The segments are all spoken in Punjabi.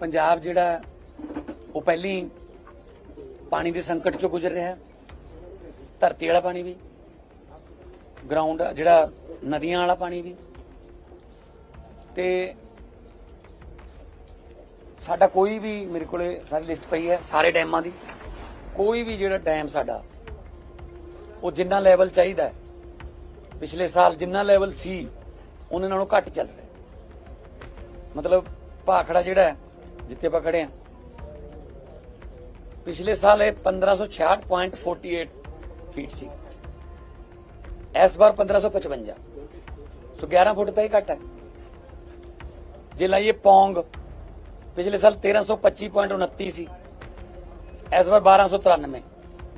ਪੰਜਾਬ ਜਿਹੜਾ ਉਹ ਪਹਿਲੀ ਪਾਣੀ ਦੇ ਸੰਕਟ ਚੋਂ ਗੁਜ਼ਰ ਰਿਹਾ ਹੈ। ਧਰਤੀ ਵਾਲਾ ਪਾਣੀ ਵੀ ਗਰਾਊਂਡ ਜਿਹੜਾ ਨਦੀਆਂ ਵਾਲਾ ਪਾਣੀ ਵੀ। ਤੇ ਸਾਡਾ ਕੋਈ ਵੀ ਮੇਰੇ ਕੋਲੇ ਸਾਰੀ ਲਿਸਟ ਪਈ ਹੈ, ਸਾਰੇ ਡੈਮਾਂ ਦੀ। ਕੋਈ ਵੀ ਜਿਹੜਾ ਡੈਮ ਸਾਡਾ, ਉਹ ਜਿੰਨਾ ਲੈਵਲ ਚਾਹੀਦਾ ਪਿਛਲੇ ਸਾਲ ਜਿੰਨਾ ਲੈਵਲ ਸੀ, ਉਹਨਾਂ ਨਾਲੋਂ ਘੱਟ ਚੱਲ ਰਿਹਾ ਮਤਲਬ ਭਾਖੜਾ ਜਿਹੜਾ ਜਿੱਥੇ ਆਪਾਂ ਖੜੇ ਆ। ਪਿਛਲੇ ਸਾਲ ਇਹ 1566.48 ਫੀਟ ਸੀ। ਇਸ ਵਾਰ 1555 ਸੋ 11 ਫੁੱਟ ਤਾਂ ਹੀ ਘੱਟ ਹੈ। ਜੇ ਲਾਈਏ ਪੌਂਗ, ਪਿਛਲੇ ਸਾਲ 1325.29 ਸੀ ਇਸ ਵਾਰ 1293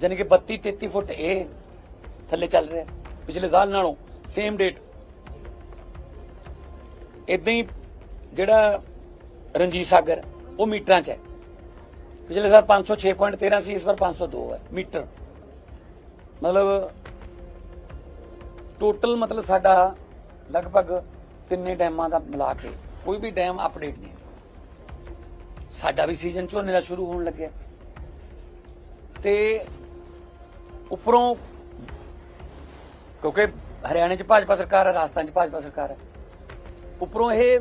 ਯਾਨੀ ਕਿ 32 33 ਫੁੱਟ ਇਹ ਥੱਲੇ ਚੱਲ ਰਿਹਾ। ਪਿਛਲੇ ਸਾਲ ਨਾਲੋਂ ਸੇਮ ਡੇਟ ਇਦਾਂ ਹੀ ਜਿਹੜਾ ਰਣਜੀਤ ਸਾਗਰ ਉਹ ਮੀਟਰਾਂ 'ਚ ਹੈ। ਪਿਛਲੇ ਸਾਲ 506.13 ਸੀ ਇਸ ਵਾਰ 502 ਹੈ, ਮੀਟਰ। ਮਤਲਬ ਟੋਟਲ ਮਤਲਬ ਸਾਡਾ ਲਗਭਗ ਤਿੰਨੇ ਡੈਮਾਂ ਦਾ ਮਿਲਾ ਕੇ ਕੋਈ ਵੀ ਡੈਮ ਅਪਡੇਟ ਨਹੀਂ ਸਾਡਾ ਵੀ ਸੀਜ਼ਨ ਝੋਨੇ ਦਾ ਸ਼ੁਰੂ ਹੋਣ ਲੱਗਿਆ। ਤੇ ਉੱਪਰੋਂ ਕਿਉਂਕਿ ਹਰਿਆਣੇ 'ਚ ਭਾਜਪਾ ਸਰਕਾਰ ਹੈ, ਰਾਜਸਥਾਨ 'ਚ ਭਾਜਪਾ ਸਰਕਾਰ ਹੈ। ਉੱਪਰੋਂ ਇਹ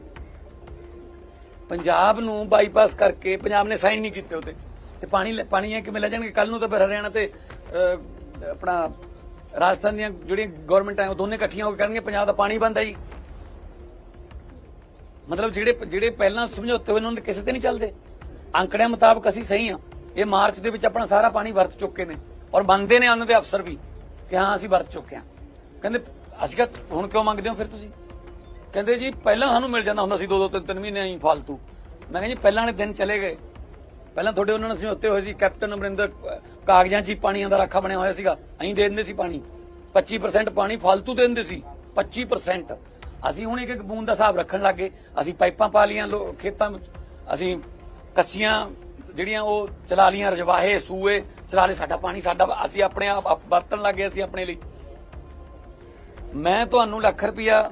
ਪੰਜਾਬ ਨੂੰ ਬਾਈਪਾਸ ਕਰਕੇ ਪੰਜਾਬ ਨੇ ਸਾਈਨ ਨਹੀਂ ਕੀਤੇ ਉਤੇ ਤੇ ਪਾਣੀ ਲੈ- ਪਾਣੀ ਹੈ ਕਿਵੇਂ ਲੈ ਜਾਣਗੇ? ਕੱਲ ਨੂੰ ਤਾਂ ਫਿਰ ਹਰਿਆਣਾ ਤੇ ਆਪਣਾ ਰਾਜਸਥਾਨ ਦੀਆਂ ਜਿਹੜੀਆਂ ਗਵਰਨਮੈਂਟਾਂ ਉਹ ਦੋਨੇ ਇਕੱਠੀਆਂ ਹੋ ਕੇ ਕਰਨਗੇ, ਪੰਜਾਬ ਦਾ ਪਾਣੀ ਬੰਦ ਹੈ ਜੀ। ਮਤਲਬ ਜਿਹੜੇ ਜਿਹੜੇ ਪਹਿਲਾਂ ਸਮਝੌਤੇ ਹੋਏ ਉਹਨਾਂ ਦੇ ਕਿਸੇ ਤੇ ਨਹੀਂ ਚੱਲਦੇ। ਅੰਕੜਿਆਂ ਮੁਤਾਬਕ ਅਸੀਂ ਸਹੀ ਆ। ਇਹ ਮਾਰਚ ਦੇ ਵਿੱਚ ਆਪਣਾ ਸਾਰਾ ਪਾਣੀ ਵਰਤ ਚੁੱਕੇ ਨੇ। ਔਰ ਮੰਨਦੇ ਨੇ ਉਹਨਾਂ ਦੇ ਅਫਸਰ ਵੀ, ਕਿ ਹਾਂ, ਅਸੀਂ ਵਰਤ ਚੁੱਕੇ ਹਾਂ ਕਹਿੰਦੇ, ਅਸੀਂ ਕਿਹਾ, ਹੁਣ ਕਿਉਂ ਮੰਗਦੇ ਹੋ ਫਿਰ ਤੁਸੀਂ? ਕਹਿੰਦੇ ਜੀ ਪਹਿਲਾਂ ਸਾਨੂੰ ਮਿਲ ਜਾਂਦਾ ਹੁੰਦਾ ਸੀ ਦੋ ਦੋ ਤਿੰਨ ਤਿੰਨ ਮਹੀਨੇ ਹੀ ਫालतू ਮੈਂ ਕਹਿੰਦਾ ਜੀ ਪਹਿਲਾਂ ਵਾਲੇ ਦਿਨ ਚਲੇ ਗਏ। ਪਹਿਲਾਂ ਤੁਹਾਡੇ ਉਹਨਾਂ ਨੇ ਸੀ ਉੱਤੇ ਹੋਏ ਸੀ, ਕੈਪਟਨ ਅਮਰਿੰਦਰ ਕਾਗਜ਼ਾਂ 'ਚ ਹੀ ਪਾਣੀਆਂ ਦਾ ਰਾਖਾ ਬਣਿਆ ਹੋਇਆ ਸੀਗਾ। ਅਸੀਂ ਦੇ ਦਿੰਦੇ ਸੀ ਪਾਣੀ। 25% ਪਾਣੀ ਫालतू ਦੇ ਦਿੰਦੇ ਸੀ। 25% ਅਸੀਂ ਹੁਣ ਇੱਕ ਇੱਕ ਬੂੰਦ ਦਾ ਹਿਸਾਬ ਰੱਖਣ ਲੱਗੇ ਅਸੀਂ ਪਾਈਪਾਂ ਪਾ ਲੀਆਂ ਖੇਤਾਂ ਵਿੱਚ। ਅਸੀਂ ਕੱਸੀਆਂ ਜਿਹੜੀਆਂ ਉਹ ਚਲਾ ਲੀਆਂ ਰਜਵਾਹੇ, ਸੂਏ, ਚਲਾ ਲੇ ਸਾਡਾ ਪਾਣੀ, ਸਾਡਾ ਅਸੀਂ ਆਪਣੇ ਆਪ ਵਰਤਣ ਲੱਗੇ ਅਸੀਂ ਆਪਣੇ ਲਈ। ਮੈਂ ਤੁਹਾਨੂੰ ਲੱਖ ਰੁਪਇਆ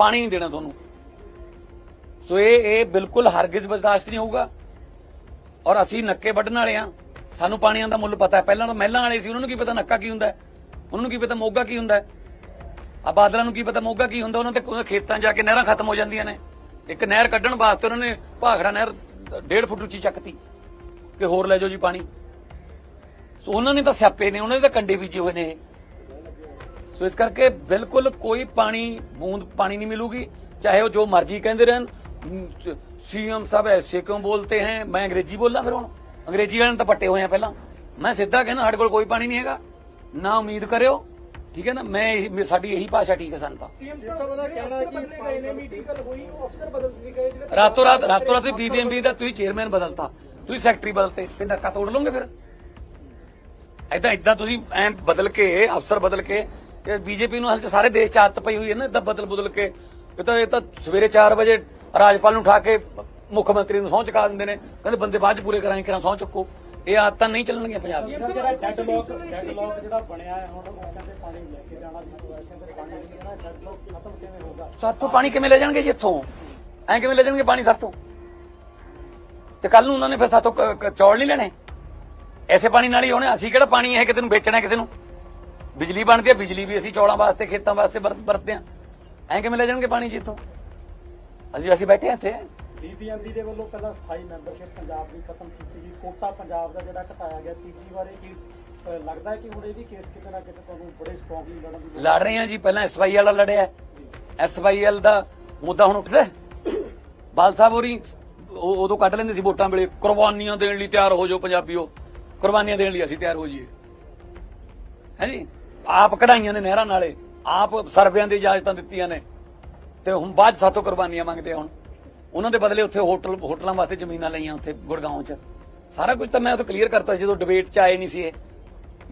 ਪਾਣੀ ਨਹੀਂ ਦੇਣਾ ਤੁਹਾਨੂੰ। ਸੋ ਇਹ ਇਹ ਬਿਲਕੁਲ ਹਰਗਿਜ਼ ਬਰਦਾਸ਼ਤ ਨਹੀਂ ਹੋਊਗਾ। ਔਰ ਅਸੀਂ ਨੱਕੇ ਵੱਢਣ ਵਾਲੇ ਆ ਸਾਨੂੰ ਪਾਣੀਆਂ ਦਾ ਮੁੱਲ ਪਤਾ ਹੈ। ਪਹਿਲਾਂ ਤਾਂ ਮਹਿਲਾਂ ਵਾਲੇ ਸੀ, ਉਹਨਾਂ ਨੂੰ ਕੀ ਪਤਾ ਨੱਕਾ ਕੀ ਹੁੰਦਾ ਉਹਨਾਂ ਨੂੰ ਕੀ ਪਤਾ ਮੋਗਾ ਕੀ ਹੁੰਦਾ ਹੈ? ਆ ਬਾਦਲਾਂ ਨੂੰ ਕੀ ਪਤਾ ਮੋਗਾ ਕੀ ਹੁੰਦਾ? ਉਹਨਾਂ ਤੇ ਖੇਤਾਂ ਜਾ ਕੇ ਨਹਿਰਾਂ ਖਤਮ ਹੋ ਜਾਂਦੀਆਂ ਨੇ। ਇੱਕ ਨਹਿਰ ਕੱਢਣ ਵਾਸਤੇ ਉਹਨਾਂ ਨੇ ਭਾਖੜਾ ਨਹਿਰ 1.5 ਫੁੱਟ ਉੱਚੀ ਚੱਕਤੀ ਕਿ ਹੋਰ ਲੈ ਜਾਓ ਜੀ ਪਾਣੀ। ਸੋ ਉਹਨਾਂ ਨੇ ਤਾਂ ਸਿਆਪੇ ਨੇ, ਉਹਨਾਂ ਦੇ ਤਾਂ ਕੰਡੇ ਬੀਜੇ ਹੋਏ ਨੇ ਇਹ। ਸੋ ਇਸ ਕਰਕੇ ਬਿਲਕੁਲ ਕੋਈ ਪਾਣੀ ਬੂੰਦ ਪਾਣੀ ਨਹੀਂ ਮਿਲੂਗੀ। ਚਾਹੇ ਉਹ ਜੋ ਮਰਜ਼ੀ ਕਹਿੰਦੇ ਰਹਿਣ ਸੀਐਮ ਸਾਹਿਬ ਐਸੇ ਕਿਉਂ ਬੋਲਤੇ ਹੈ? ਮੈਂ ਅੰਗਰੇਜ਼ੀ ਬੋਲਾਂ ਫਿਰ ਹੁਣ। ਅੰਗਰੇਜ਼ੀ ਵਾਲਿਆਂ ਨੂੰ ਤਾਂ ਪੱਟੇ ਹੋਏ ਆ ਪਹਿਲਾਂ। ਮੈਂ ਸਿੱਧਾ ਕਹਿੰਦਾ ਸਾਡੇ ਕੋਲ ਕੋਈ ਪਾਣੀ ਨਹੀਂ ਹੈਗਾ। ਨਾ ਉਮੀਦ ਕਰਿਓ। ਠੀਕ ਹੈ ਨਾ? ਮੈਂ ਸਾਡੀ ਇਹੀ ਭਾਸ਼ਾ ਠੀਕ ਹੈ ਸਾਨੂੰ ਤਾਂ। ਸੀਐਮ ਸਾਹਿਬ ਦਾ ਕਹਿਣਾ ਹੈ ਕਿ ਗਏ ਨੇ ਮੀਟਿੰਗ ਕੱਲ ਹੋਈ ਉਹ ਅਫਸਰ ਬਦਲ ਕੇ ਗਏ ਜਿਹੜੇ ਰਾਤੋਂ ਰਾਤ ਰਾਤੋਂ ਰਾਤ ਬੀਬੀਐਮਬੀ ਦਾ ਤੁਸੀਂ ਚੇਅਰਮੈਨ ਬਦਲਤਾ। ਤੁਸੀਂ ਸੈਕਟਰੀ ਬਦਲਤੇ। ਤੇ ਨੱਕਾ ਤੋੜ ਲਓਗੇ ਫਿਰ? ਐਦਾਂ ਇਦਾਂ ਤੁਸੀਂ ਐ ਬਦਲ ਕੇ ਅਫਸਰ ਬਦਲ ਕੇ ਬੀਜੇਪੀ ਨੂੰ ਹਾਲ ਚ ਸਾਰੇ ਦੇਸ਼ ਚ ਆਦਤ ਪਈ ਹੋਈ ਹੈ ਨਾ ਇਦਾਂ ਬਦਲ ਬਦਲ ਕੇ। ਇਹ ਤਾਂ ਇਹ ਤਾਂ ਸਵੇਰੇ 4 ਵਜੇ ਰਾਜਪਾਲ ਨੂੰ ਉਠਾ ਕੇ ਮੁੱਖ ਮੰਤਰੀ ਨੂੰ ਸਹੁੰ ਚੁਕਾ ਦਿੰਦੇ ਨੇ। ਕਹਿੰਦੇ ਬੰਦੇ ਬਾਅਦ ਚ ਪੂਰੇ ਕਰਾਂਗੇ ਕਿਰਾਂ ਸਹੁੰ ਚੁੱਕੋ। ਇਹ ਆਦਤਾਂ ਨਹੀਂ ਚੱਲਣਗੀਆਂ ਪੰਜਾਬ 'ਚ ਜਿਹੜਾ ਡੈਡਲੌਕ ਡੈਡਲੌਕ ਜਿਹੜਾ ਬਣਿਆ ਹੈ ਹੁਣ ਉਹ ਕਹਿੰਦੇ ਪਾਣੀ ਲੈ ਕੇ ਜਾਣਾ ਵੀ ਕਹਿੰਦੇ ਪਾਣੀ ਨਹੀਂ ਨਾ ਡੈਡਲੌਕ ਖਤਮ ਕਿਵੇਂ ਹੋਊਗਾ? ਸਾਤੋਂ ਪਾਣੀ ਕਿਵੇਂ ਲੈ ਜਾਣਗੇ ਜੀ ਇੱਥੋਂ? ਐਂ ਕਿਵੇਂ ਲੈ ਜਾਣਗੇ ਪਾਣੀ ਸਾਤੋਂ ਤੇ ਕੱਲ ਨੂੰ ਉਹਨਾਂ ਨੇ ਫਿਰ ਸਾਤੋਂ ਕ- ਕ- ਚੌਲ ਨਹੀਂ ਲੈਣੇ? ਐਸੇ ਪਾਣੀ ਨਾਲ ਹੀ ਹੋਣੇ। ਅਸੀਂ ਕਿਹੜਾ ਪਾਣੀ ਇਹ ਕਿਸੇ ਨੂੰ ਵੇਚਣਾ ਕਿਸੇ ਨੂੰ? ਬਿਜਲੀ ਬਣਦੀ ਹੈ ਬਿਜਲੀ ਵੀ ਅਸੀਂ ਚੌਲਾਂ ਵਾਸਤੇ ਖੇਤਾਂ ਵਾਸਤੇ ਵਰਤ- ਵਰਤਦੇ ਆ ਐਂ ਕਿਵੇਂ ਲੈ ਜਾਣਗੇ ਪਾਣੀ ਜੀ ਇੱਥੋਂ? ਅਸੀਂ ਅਸੀਂ ਬੈਠੇ ਇੱਥੇ। ਬੀਬੀਐਮਬੀ ਦੇ ਵੱਲੋਂ ਪਹਿਲਾਂ ਸਥਾਈ ਮੈਂਬਰਸ਼ਿਪ ਪੰਜਾਬ ਦੀ ਖਤਮ ਕੀਤੀ ਗਈ। ਕੋਟਾ ਪੰਜਾਬ ਦਾ ਜਿਹੜਾ ਘਟਾਇਆ ਗਿਆ ਤੀਜੀ ਵਾਰ ਇਹ ਲੱਗਦਾ ਹੈ ਕਿ ਹੁਣ ਇਹ ਵੀ ਕੇਸ ਕਿਤੇ ਨਾ ਕਿਤੇ ਤੁਹਾਨੂੰ ਬੜੇ ਸਟਰੋਂਗਲੀ ਲੜਨ ਦੀ ਲੋੜ ਰਹੇ ਹਾਂ ਜੀ ਪਹਿਲਾਂ ਐਸਵਾਈਐਲ ਵਾਲਾ ਲੜਿਆ। ਐਸਵਾਈਐਲ ਦਾ ਮੁੱਦਾ ਹੁਣ ਉੱਠਦਾ। ਬਾਲ ਸਾਹਿਬ ਹੋਰੀ ਉਦੋਂ ਕੱਢ ਲੈਂਦੇ ਸੀ ਵੋਟਾਂ ਵੇਲੇ ਕੁਰਬਾਨੀਆਂ ਦੇਣ ਲਈ ਤਿਆਰ ਹੋ ਜਾਓ ਪੰਜਾਬੀਓ। ਕੁਰਬਾਨੀਆਂ ਦੇਣ ਲਈ ਅਸੀਂ ਤਿਆਰ ਹੋ ਜਾਈਏ। ਹੈ ਜੀ? ਆਪ ਕਢਾਈਆਂ ਨੇ ਨਹਿਰਾਂ ਨਾਲੇ ਆਪ ਸਰਵਿਆਂ ਦੀ ਇਜਾਜ਼ਤਾਂ ਦਿੱਤੀਆਂ ਨੇ। ਤੇ ਹੁਣ ਬਾਅਦ ਸਾਤੋਂ ਕੁਰਬਾਨੀਆਂ ਮੰਗਦੇ ਹੁਣ। ਉਹਨਾਂ ਦੇ ਬਦਲੇ ਉੱਥੇ ਹੋਟਲ ਹੋਟਲਾਂ ਵਾਸਤੇ ਜ਼ਮੀਨਾਂ ਲਈਆਂ ਉੱਥੇ ਗੁੜਗਾਉਂ 'ਚ। ਸਾਰਾ ਕੁਝ ਤਾਂ ਮੈਂ ਉਹ ਕਲੀਅਰ ਕਰਤਾ ਸੀ ਜਦੋਂ ਡਿਬੇਟ 'ਚ ਆਏ ਨਹੀਂ ਸੀ ਇਹ।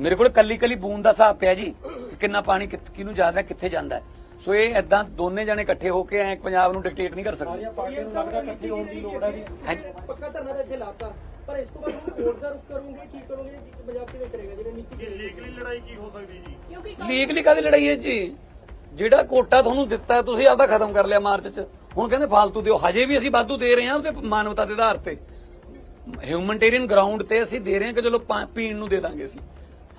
ਮੇਰੇ ਕੋਲ ਕੱਲੀ ਕੱਲੀ ਬੂੰਦ ਦਾ ਹਿਸਾਬ ਪਿਆ ਜੀ ਕਿ ਕਿੰਨਾ ਪਾਣੀ ਕਿਹਨੂੰ ਜਾਂਦਾ ਕਿੱਥੇ ਜਾਂਦਾ। ਸੋ ਇਹ ਐਦਾਂ ਦੋਨੇ ਜਣੇ ਇਕੱਠੇ ਹੋ ਕੇ ਐ ਪੰਜਾਬ ਨੂੰ ਡਿਕਟੇਟ ਨਹੀਂ ਕਰ ਸਕਦੇ। ਸਾਰੀਆਂ ਪਾਰਟੀਆਂ ਨੂੰ ਲੱਗਦਾ ਇਕੱਠੇ ਹੋਣ ਦੀ ਲੋੜ ਹੈ ਜੀ। ਹੈ ਜੀ ਪੱਕਾ ਧਰਨਾ ਤਾਂ ਇੱਥੇ ਲਾਤਾ। ਪਰ ਇਸ ਤੋਂ ਬਾਅਦ ਹੁਣ ਕੋਰਟ ਦਾ ਰੁਕ ਕਰੋਗੇ ਕੀ ਕਰੋਗੇ ਪੰਜਾਬ ਕਿਵੇਂ ਕਰੇਗਾ ਜਿਹੜਾ ਨੀਤੀ ਲੀਗਲੀ ਕਾਦੀ ਲੜਾਈ ਹੈ ਜੀ? ਜਿਹੜਾ ਕੋਟਾ ਤੁਹਾਨੂੰ ਦਿੱਤਾ ਹੈ, ਤੁਸੀਂ ਆਪਦਾ ਖਤਮ ਕਰ ਲਿਆ ਮਾਰਚ ਚ। ਹੁਣ ਕਹਿੰਦੇ ਫਾਲਤੂ ਦਿਓ। ਹਜੇ ਵੀ ਅਸੀਂ ਵਾਧੂ ਦੇ ਰਹੇ ਹਾਂ ਤੇ ਮਾਨਵਤਾ ਦੇ ਆਧਾਰ ਤੇ। ਹਿਊਮਨਟੇਰੀਅਨ ਗਰਾਊਂਡ ਤੇ ਅਸੀਂ ਦੇ ਰਹੇ ਹਾਂ ਕਿ ਚਲੋ ਪੀਣ ਨੂੰ ਦੇ ਦਾਂਗੇ ਅਸੀਂ।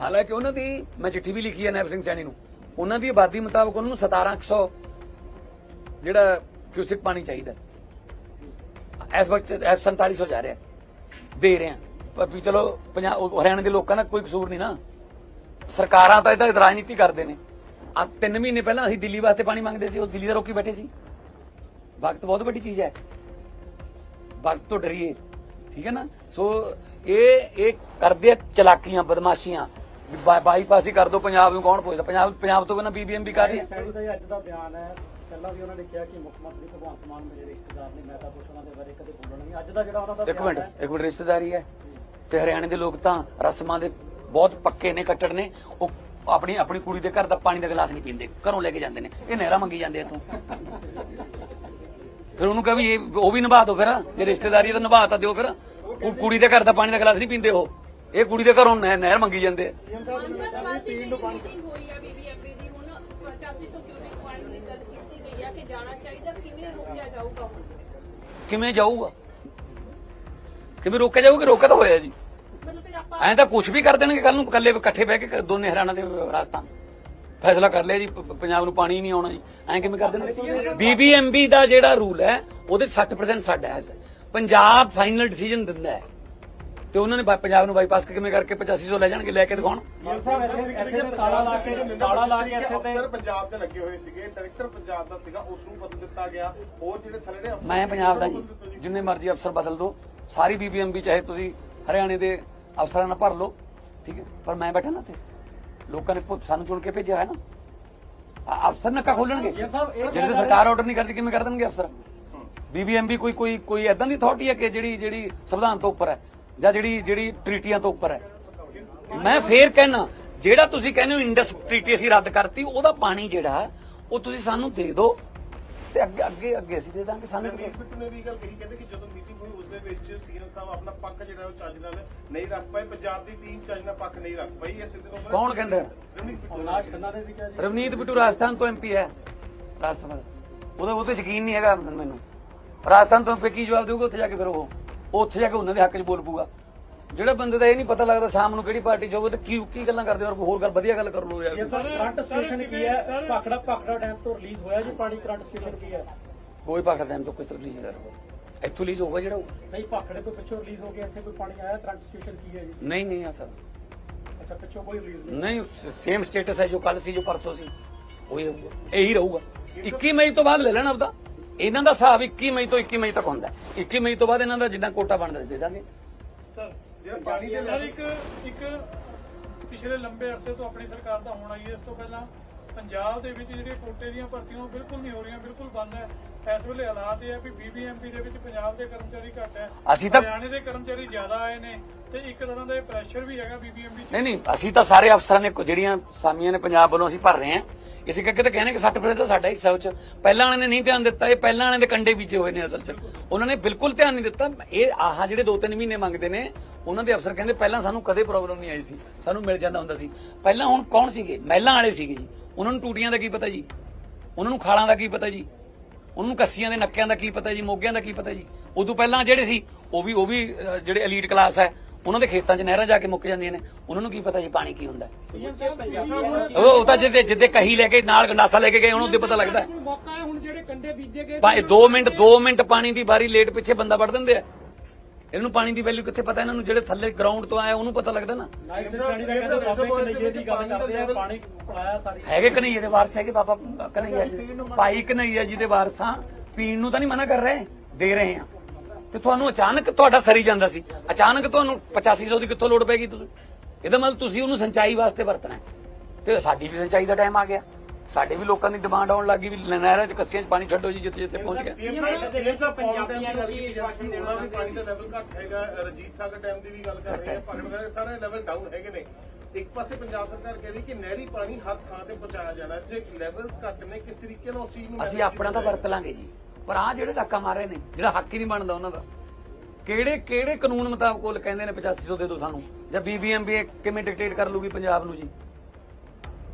ਹਾਲਾਂਕਿ ਉਹਨਾਂ ਦੀ ਮੈਂ ਚਿੱਠੀ ਵੀ ਲਿਖੀ ਹੈ ਨੈਬ ਸਿੰਘ ਸੈਣੀ ਨੂੰ। ਉਹਨਾਂ ਦੀ ਆਬਾਦੀ ਮੁਤਾਬਕ ਉਹਨਾਂ ਨੂੰ 1700 ਜਿਹੜਾ ਕਿਊਸਿਕ ਪਾਣੀ ਚਾਹੀਦਾ। ਹੈ। ਇਸ ਵਕਤ ਇਸ 4700 ਜਾ ਰਿਹਾ। ਹੈ। ਦੇ ਰਹੇ ਹਾਂ ਪਰ ਵੀ ਚਲੋ ਪੰਜਾਬ ਹਰਿਆਣਾ ਦੇ ਲੋਕਾਂ ਦਾ ਕੋਈ ਕਸੂਰ ਨਹੀਂ ਨਾ। ਸਰਕਾਰਾਂ ਤਾਂ ਇਹਦਾ ਰਾਜਨੀਤੀ ਕਰਦੇ ਨੇ। ਆ ਤਿੰਨ ਮਹੀਨੇ ਪਹਿਲਾਂ ਅਸੀਂ ਦਿੱਲੀ ਵਾਸਤੇ ਪਾਣੀ ਮੰਗਦੇ ਸੀ, ਉਹ ਦਿੱਲੀ ਦਾ ਰੋਕੀ ਬੈਠੇ ਸੀ। ਵਕਤ ਬਹੁਤ ਵੱਡੀ ਚੀਜ਼ ਹੈ। ਵਕਤ ਤੋਂ ਡਰੀਏ। ਠੀਕ ਹੈ ਨਾ? ਸੋ ਇਹ ਇਹ ਕਰਦੇ ਆ ਚਲਾਕੀਆਂ, ਬਦਮਾਸ਼ੀਆਂ। ਬਾਈਪਾਸ ਹੀ ਕਰ ਦੋ, ਪੰਜਾਬ ਨੂੰ ਕੌਣ ਪੁੱਛਦਾ? ਪੰਜਾਬ ਪੰਜਾਬ ਤੋਂ ਬਿਨਾਂ ਬੀਬੀਐਮਬੀ ਕਰ ਰਹੀ ਹੈ। ਸੈਣੀ ਦਾ ਅੱਜ ਦਾ ਬਿਆਨ ਹੈ। ਪਹਿਲਾਂ ਵੀ ਉਹਨਾਂ ਨੇ ਕਿਹਾ ਕਿ ਮੁੱਖ ਮੰਤਰੀ ਭਗਵੰਤ ਮਾਨ ਮੇਰੇ ਰਿਸ਼ਤੇਦਾਰ ਨੇ ਮੈਂ ਤਾਂ ਕੁਛ ਉਹਨਾਂ ਦੇ ਬਾਰੇ ਕਦੇ ਬੋਲਣਾ ਨਹੀਂ। ਅੱਜ ਦਾ ਜਿਹੜਾ ਉਹਨਾਂ ਦਾ ਇੱਕ ਮਿੰਟ ਇੱਕ ਮਿੰਟ ਰਿਸ਼ਤੇਦਾਰੀ ਹੈ। ਤੇ ਹਰਿਆਣੇ ਦੇ ਲੋਕ ਤਾਂ ਰਸਮਾਂ ਦੇ ਬਹੁਤ ਪੱਕੇ ਨੇ ਕੱਟੜ ਨੇ। ਉਹ ਆਪਣੀ ਆਪਣੀ ਕੁੜੀ ਦੇ ਘਰ ਦਾ ਪਾਣੀ ਦਾ ਗਲਾਸ ਨਹੀਂ ਪੀਂਦੇ ਘਰੋਂ ਲੈ ਕੇ ਜਾਂਦੇ ਨੇ। ਇਹ ਨਹਿਰਾ ਮੰਗੀ ਜਾਂਦੇ ਇੱਥੋਂ। ਫਿਰ ਉਹਨੂੰ ਕਹ ਵੀ ਇਹ ਉਹ ਵੀ ਨਿਭਾ ਦਿਓ ਫਿਰ। ਜੇ ਰਿਸ਼ਤੇਦਾਰੀ ਤਾਂ ਨਿਭਾ ਤਾਂ ਦਿਓ ਫਿਰ। ਉਹ ਕੁੜੀ ਦੇ ਘਰ ਦਾ ਪਾਣੀ ਦਾ ਗਲਾਸ ਨਹੀਂ ਪੀਂਦੇ ਉਹ। ਇਹ ਕੁੜੀ ਦੇ ਘਰੋਂ ਨਹਿ- ਨਹਿਰ ਮੰਗੀ ਜਾਂਦੇ ਆ। ਪੰਜ ਬਾਅਦ ਦੀ ਦੀ ਗੱਲ ਕੀਤੀ ਗਈ ਹੈ ਕਿ ਜਾਣਾ ਚਾਹੀਦਾ ਕਿਵੇਂ ਰੋਕਿਆ ਜਾਊਗਾ? ਕਿਵੇਂ ਜਾਊਗਾ ਕਿਵੇਂ ਰੋਕਿਆ ਜਾਊਗਾ ਰੋਕਿਆ ਤਾਂ ਹੋਇਆ ਜੀ? ਮਤਲਬ ਐਂ ਤਾਂ ਕੁਝ ਵੀ ਕਰ ਦੇਣਗੇ ਕੱਲ ਨੂੰ ਇਕੱਲੇ ਇਕੱਠੇ ਬਹਿ ਕੇ ਦੋਨੇ ਹਰਿਆਣਾ ਦੇ ਰਾਜਸਥਾਨ। ਫੈਸਲਾ ਕਰ ਲਿਆ ਜੀ ਪੰਜਾਬ ਨੂੰ ਪਾਣੀ ਨਹੀਂ ਆਉਣਾ ਜੀ। ਐਂ ਕਿਵੇਂ ਕਰ ਦੇਣਗੇ? ਬੀਬੀਐਮਬੀ ਦਾ ਜਿਹੜਾ ਰੂਲ ਹੈ, ਉਹਦੇ 60% ਸਾਡਾ ਹੈ ਪੰਜਾਬ ਫਾਈਨਲ ਡਿਸੀਜਨ ਦਿੰਦਾ ਹੈ। ਤੇ ਉਹਨਾਂ ਨੇ ਬਾ- ਪੰਜਾਬ ਨੂੰ ਬਾਈਪਾਸ ਕਿਵੇਂ ਕਰਕੇ 8500 ਲੈ ਜਾਣਗੇ ਲੈ ਕੇ ਦਿਖਾਉਣ? ਸੀਐਮ ਸਾਹਿਬ ਇੱਥੇ ਇੱਥੇ ਤੇ ਤਾਲਾ ਲਾ ਕੇ ਤਾਲਾ ਲਾ ਕੇ ਇੱਥੇ ਤੇ ਅਫਸਰ ਪੰਜਾਬ ਦੇ ਲੱਗੇ ਹੋਏ ਸੀਗੇ ਡਾਇਰੈਕਟਰ ਪੰਜਾਬ ਦਾ ਸੀਗਾ ਉਸ ਨੂੰ ਬਦਲ ਦਿੱਤਾ ਗਿਆ। ਹੋਰ ਜਿਹੜੇ ਥੱਲੇ ਦੇ ਅਫਸਰ ਮੈਂ ਪੰਜਾਬ ਦਾ ਜੀ। ਜਿੰਨੇ ਮਰਜ਼ੀ ਅਫਸਰ ਬਦਲ ਦਿਓ। ਸਾਰੀ ਬੀਬੀਐਮਬੀ ਚਾਹੇ ਤੁਸੀਂ ਹਰਿਆਣੇ ਦੇ ਅਫਸਰਾਂ ਨਾਲ ਭਰ ਲਓ ਠੀਕ ਹੈ? ਪਰ ਮੈਂ ਬੈਠਾ ਨਾ ਤੇ ਲੋਕਾਂ ਨੇ ਭੁ- ਸਾਨੂੰ ਚੁਣ ਕੇ ਭੇਜਿਆ ਹੈ ਨਾ। ਆ- ਅਫਸਰ ਨੱਕਾ ਖੋਲਣਗੇ। ਸਾਹਿਬ ਇਹ ਜਿਹੜੇ ਸਰਕਾਰ ਆਰਡਰ ਨਹੀਂ ਕਰਦੀ ਕਿਵੇਂ ਕਰ ਦੇਣਗੇ ਅਫਸਰ? ਬੀਬੀਐਮਬੀ ਕੋਈ ਕੋਈ ਕੋਈ ਐਦਾਂ ਦੀ ਅਥਾਰਟੀ ਹੈ ਕਿ ਜਿਹੜੀ ਜਿਹੜੀ ਸੰਵਿਧਾਨ ਤੋਂ ਉੱਪਰ ਹੈ? ਜਾਂ ਜਿਹੜੀ ਜਿਹੜੀ ਟ੍ਰੀਟੀਆਂ ਤੋਂ ਉੱਪਰ ਹੈ। ਮੈਂ ਫੇਰ ਕਹਿਣਾ ਜਿਹੜਾ ਤੁਸੀਂ ਕਹਿੰਦੇ ਹੋ ਇੰਡਸ ਟ੍ਰੀਟੀ ਅਸੀਂ ਰੱਦ ਕਰਤੀ ਉਹਦਾ ਪਾਣੀ ਜਿਹੜਾ ਉਹ ਤੁਸੀਂ ਸਾਨੂੰ ਦੇ ਦਿਓ। ਤੇ ਅੱਗੇ ਅੱਗੇ ਅੱਗੇ ਅਸੀਂ ਦੇ ਦਾਂਗੇ ਸਾਨੂੰ ਰਣਜੀਤ ਬਿੱਟੂ ਨੇ ਵੀ ਗੱਲ ਕਹੀ ਕਹਿੰਦੇ ਕਿ ਜਦੋਂ ਮੀਟਿੰਗ ਹੋਈ ਉਸ ਦੇ ਵਿੱਚ ਸੀਐਮ ਸਾਹਿਬ ਆਪਣਾ ਪੱਖ ਜਿਹੜਾ ਉਹ ਚੱਜ ਨਾਲ ਨਹੀਂ ਰੱਖ ਪਾਏ। ਪੰਜਾਬ ਦੀ ਟੀਮ ਚੱਜ ਨਾਲ ਪੱਖ ਨਹੀਂ ਰੱਖ ਪਾਈ ਇਹ ਸਿੱਧੇ ਤੋਂ ਕੌਣ ਕਹਿੰਦਾ? ਰਣਜੀਤ ਬਿੱਟੂ ਨੇ ਅਵਨਾਸ਼ ਖੰਨਾ ਨੇ ਵੀ ਕਿਹਾ ਜੀ ਰਵਨੀਤ ਬਿੱਟੂ ਰਾਜਸਥਾਨ ਤੋਂ ਐਮਪੀ ਹੈ ਰਾਜ ਸਭਾ। ਉਹਦਾ ਉਹ ਤੇ ਯਕੀਨ ਨਹੀਂ ਹੈਗਾ ਮੈਨੂੰ। ਰਾਜਸਥਾਨ ਤੋਂ MP ਕੀ ਜਵਾਬ ਦੇਊਗਾ ਉੱਥੇ ਜਾ ਕੇ ਫਿਰ ਉਹ ਉੱਥੇ ਜਾ ਕੇ ਉਹਨਾਂ ਦੇ ਹੱਕ 'ਚ ਬੋਲ ਪੂਗਾ ਜਿਹੜਾ ਬੰਦੇ ਦਾ ਇਹ ਨਹੀਂ ਪਤਾ ਲੱਗਦਾ ਸ਼ਾਮ ਨੂੰ ਕਿਹੜੀ ਪਾਰਟੀ ਹੋਵੇ ਤੇ ਕੀ ਕੀ ਗੱਲਾਂ ਕਰਦੇ ਔਰ ਹੋਰ ਗੱਲ ਵਧੀਆ ਗੱਲ ਕਰ ਲਓ ਯਾਰ। ਕਰੰਟ ਸਟੇਸ਼ਨ ਕੀ ਹੈ? ਭਾਖੜਾ ਭਾਖੜਾ ਡੈਮ ਤੋਂ ਰਿਲੀਜ਼ ਹੋਇਆ ਜੀ ਪਾਣੀ ਕਰੰਟ ਸਟੇਸ਼ਨ ਕੀ ਹੈ? ਕੋਈ ਪਾਖੜਾ ਟਾਈਮ ਤੋਂ ਕੋਈ ਤਬਦੀਲੀ ਨਹੀਂ ਕਰਦਾ ਇੱਥੋਂ ਲੀਜ਼ ਹੋਊਗਾ ਜਿਹੜਾ। ਨਹੀਂ ਭਾਖੜੇ ਤੋਂ ਪਿੱਛੋਂ ਰਿਲੀਜ਼ ਹੋ ਕੇ ਇੱਥੇ ਕੋਈ ਪਾਣੀ ਆਇਆ ਕਰੰਟ ਸਟੇਸ਼ਨ ਕੀ ਹੈ ਜੀ? ਨਹੀਂ ਨਹੀਂ ਆ ਸਰ। ਅੱਛਾ ਪਿੱਛੋਂ ਕੋਈ ਰਿਲੀਜ਼ ਨਹੀਂ ਨਹੀਂ ਸੇਮ ਸਟੇਟਸ ਹੈ ਜੋ ਕੱਲ ਸੀ ਜੋ ਪਰਸੋਂ ਸੀ। ਉਹੀ ਰਹੂਗਾ ਇਹੀ ਰਹੂਗਾ। 21 ਮਈ ਤੋਂ ਬਾਅਦ ਲੈ ਲੈਣਾ ਆਪਦਾ ਇਹਨਾਂ ਦਾ ਹਿਸਾਬ 21 ਮਈ ਤੋਂ 21 ਮਈ ਤੱਕ ਹੁੰਦਾ ਹੈ। 21 ਮਈ ਤੋਂ ਬਾਅਦ ਇਹਨਾਂ ਦਾ ਜਿੰਨਾ ਕੋਟਾ ਬਣਦਾ ਦੇ ਦਾਂਗੇ ਜਿਹੜਾ ਪਾਣੀ ਦੇ ਸਰ ਇੱਕ ਇੱਕ ਪਿਛਲੇ ਲੰਬੇ ਅਰਸੇ ਤੋਂ ਆਪਣੀ ਸਰਕਾਰ ਦਾ ਹੋਣਾ ਹੈ ਇਸ ਤੋਂ ਪਹਿਲਾਂ ਪੰਜਾਬ ਦੇ ਵਿੱਚ ਜਿਹੜੀਆਂ ਕੋਟੇ ਦੀਆਂ ਭਰਤੀਆਂ ਉਹ ਬਿਲਕੁਲ ਨਹੀਂ ਹੋ ਰਹੀਆਂ ਬਿਲਕੁਲ ਬੰਦ ਹੈ। ਇਸ ਵੇਲੇ ਹਾਲਾਤ ਇਹ ਹੈ ਵੀ ਬੀਬੀਐਮਪੀ ਦੇ ਵਿੱਚ ਪੰਜਾਬ ਦੇ ਕਰਮਚਾਰੀ ਘੱਟ ਹੈ। ਅਸੀਂ ਤਾਂ- ਹਰਿਆਣੇ ਦੇ ਕਰਮਚਾਰੀ ਜ਼ਿਆਦਾ ਆਏ ਨੇ ਤੇ ਇੱਕ ਤਰ੍ਹਾਂ ਦਾ ਇਹ ਪ੍ਰੈਸ਼ਰ ਵੀ ਹੈਗਾ ਬੀਬੀਐਮਪੀ ਨਹੀਂ ਨਹੀਂ ਅਸੀਂ ਤਾਂ ਸਾਰੇ ਅਫਸਰਾਂ ਨੇ ਜਿਹੜੀਆਂ ਸਾਮੀਆਂ ਨੇ ਪੰਜਾਬ ਵੱਲੋਂ ਅਸੀਂ ਭਰ ਰਹੇ ਹਾਂ। ਇਸੇ ਕਰਕੇ ਤਾਂ ਕਹਿੰਦੇ ਕਿ 60% ਤਾਂ ਸਾਡਾ ਹਿੱਸਾ ਉਹ ਚ ਪਹਿਲਾਂ ਵਾਲਿਆਂ ਨੇ ਨਹੀਂ ਧਿਆਨ ਦਿੱਤਾ ਇਹ ਪਹਿਲਾਂ ਵਾਲਿਆਂ ਦੇ ਕੰਡੇ ਬੀਜੇ ਹੋਏ ਨੇ ਅਸਲ ਚ। ਉਹਨਾਂ ਨੇ ਬਿਲਕੁਲ ਧਿਆਨ ਨਹੀਂ ਦਿੱਤਾ। ਇਹ ਆਹ ਜਿਹੜੇ 2-3 ਮਹੀਨੇ ਮੰਗਦੇ ਨੇ ਉਹਨਾਂ ਦੇ ਅਫਸਰ ਕਹਿੰਦੇ ਪਹਿਲਾਂ ਸਾਨੂੰ ਕਦੇ ਪ੍ਰੋਬਲਮ ਨਹੀਂ ਆਈ ਸੀ ਸਾਨੂੰ ਮਿਲ ਜਾਂਦਾ ਹੁੰਦਾ ਸੀ। ਪਹਿਲਾਂ ਹੁਣ ਕੌਣ ਸੀਗੇ? ਮਹਿਲਾਂ ਵਾਲੇ ਸੀਗੇ ਜੀ। ਉਹਨਾਂ ਨੂੰ ਟੂਟੀਆਂ ਦਾ ਕੀ ਪਤਾ ਜੀ? ਉਹਨਾਂ ਨੂੰ ਖਾਲਾਂ ਦਾ ਕੀ ਪਤਾ ਜੀ? ਉਹਨਾਂ ਨੂੰ ਕੱਸੀਆਂ ਦੇ ਨੱਕਿਆਂ ਦਾ ਕੀ ਪਤਾ ਜੀ? ਮੋਗਿਆਂ ਦਾ ਕੀ ਪਤਾ ਜੀ? ਉਦੋਂ ਪਹਿਲਾਂ ਜਿਹੜੇ ਸੀ ਉਹ ਵੀ ਉਹ ਵੀ ਜਿਹੜੇ ਐਲੀਟ ਕਲਾਸ ਹੈ ਉਹਨਾਂ ਦੇ ਖੇਤਾਂ 'ਚ ਨਹਿਰਾਂ ਜਾ ਕੇ ਮੁੱਕ ਜਾਂਦੀਆਂ ਨੇ। ਉਹਨਾਂ ਨੂੰ ਕੀ ਪਤਾ ਜੀ ਪਾਣੀ ਕੀ ਹੁੰਦਾ। ਉਹ ਉਹ ਤਾਂ ਜਿੱਦੇ ਜਿੱਦੇ ਕਹੀ ਲੈ ਕੇ ਨਾਲ ਗੰਡਾਸਾ ਲੈ ਕੇ ਗਏ ਉਹਨੂੰ ਉਹਦੇ ਪਤਾ ਲੱਗਦਾ। ਮੌਕਾ ਹੈ ਹੁਣ ਜਿਹੜੇ ਕੰਡੇ ਬੀਜੇ ਗਏ ਭਾਵੇਂ 2 ਮਿੰਟ 2 ਮਿੰਟ ਪਾਣੀ ਦੀ ਬਾਰੀ ਲੇਟ ਪਿੱਛੇ ਬੰਦਾ ਵੜ ਦਿੰਦੇ ਆ। ਇਹਨੂੰ ਪਾਣੀ ਦੀ ਵੈਲਿਊ ਕਿੱਥੇ ਪਤਾ ਇਹਨਾਂ ਨੂੰ? ਜਿਹੜੇ ਥੱਲੇ ਗਰਾਊਂਡ ਤੋਂ ਆਏ ਉਹਨੂੰ ਪਤਾ ਲੱਗਦਾ ਨਾ? ਹੈਗੇ ਕਨਈਏ ਦੇ ਵਾਰਸ ਹੈਗੇ ਬਾਬਾ ਕਨਈਆ ਭਾਈ ਕਨਈਆ ਜੀ ਦੇ ਵਾਰਸਾਂ ਪੀਣ ਨੂੰ ਤਾਂ ਨਹੀਂ ਮਨਾ ਕਰ ਰਹੇ ਦੇ ਰਹੇ ਆ। ਤੇ ਤੁਹਾਨੂੰ ਅਚਾਨਕ ਤੁਹਾਡਾ ਸਰੀ ਜਾਂਦਾ ਸੀ। ਅਚਾਨਕ ਤੁਹਾਨੂੰ 8500 ਦੀ ਕਿੱਥੋਂ ਲੋੜ ਪੈਗੀ ਤੁਸੀਂ? ਇਹਦਾ ਮਤਲਬ ਤੁਸੀਂ ਉਹਨੂੰ ਸਿੰਚਾਈ ਵਾਸਤੇ ਵਰਤਣਾ। ਤੇ ਸਾਡੀ ਵੀ ਸਿੰਚਾਈ ਦਾ ਟਾਈਮ ਆ ਗਿਆ। ਸਾਡੇ ਵੀ ਲੋਕਾਂ ਦੀ ਡਿਮਾਂਡ ਆਉਣ ਲੱਗੀ ਵੀ ਨਹਿਰਾਂ 'ਚ ਕੱਸੀਆਂ 'ਚ ਪਾਣੀ ਛੱਡੋ ਜੀ ਜਿੱਥੇ ਜਿੱਥੇ ਪਹੁੰਚ ਗਿਆ। ਸੀਐਮ ਸਾਹਿਬ ਸੀਐਮ ਸਾਹਿਬ ਪੰਜਾਬੀਆਂ ਨੂੰ ਕੀ ਆਸ਼ਵਾਸਨ ਦੇਣਾ ਵੀ ਪਾਣੀ ਦਾ ਲੈਵਲ ਘੱਟ ਹੈਗਾ ਰਜੀਤ ਸਾਗਰ ਡੈਮ ਦੀ ਵੀ ਗੱਲ ਕਰ ਰਹੇ ਆ ਭਗਤ ਵਗੈਰਾ ਸਾਰੇ ਲੈਵਲ ਡਾਊਨ ਹੈਗੇ ਨੇ। ਇੱਕ ਪਾਸੇ ਪੰਜਾਬ ਸਰਕਾਰ ਕਹਿ ਰਹੀ ਕਿ ਨਹਿਰੀ ਪਾਣੀ ਹਰ ਥਾਂ ਤੇ ਪਹੁੰਚਾਇਆ ਜਾਣਾ ਜੇ ਲੈਵਲਸ ਘੱਟ ਨੇ ਕਿਸ ਤਰੀਕੇ ਨਾਲ ਉਸ ਚੀਜ਼ ਨੂੰ ਅਸੀਂ ਆਪਣਾ ਤਾਂ ਵਰਤ ਲਾਂਗੇ ਜੀ ਪਰ ਆ ਜਿਹੜੇ ਧੱਕਾ ਮਾਰੇ ਨੇ ਜਿਹੜਾ ਹੱਕ ਹੀ ਨਹੀਂ ਬਣਦਾ ਉਹਨਾਂ ਦਾ। ਕਿਹੜੇ ਕਿਹੜੇ ਕਾਨੂੰਨ ਮੁਤਾਬਕ ਉਹ ਕਹਿੰਦੇ ਨੇ 8500 ਦੇ ਦਿਓ ਸਾਨੂੰ ਜਾਂ ਬੀਬੀਐਮਬੀ ਕਿਵੇਂ ਡਿਕਟੇਟ ਕਰ ਲੂਗੀ ਪੰਜਾਬ ਨੂੰ ਜੀ?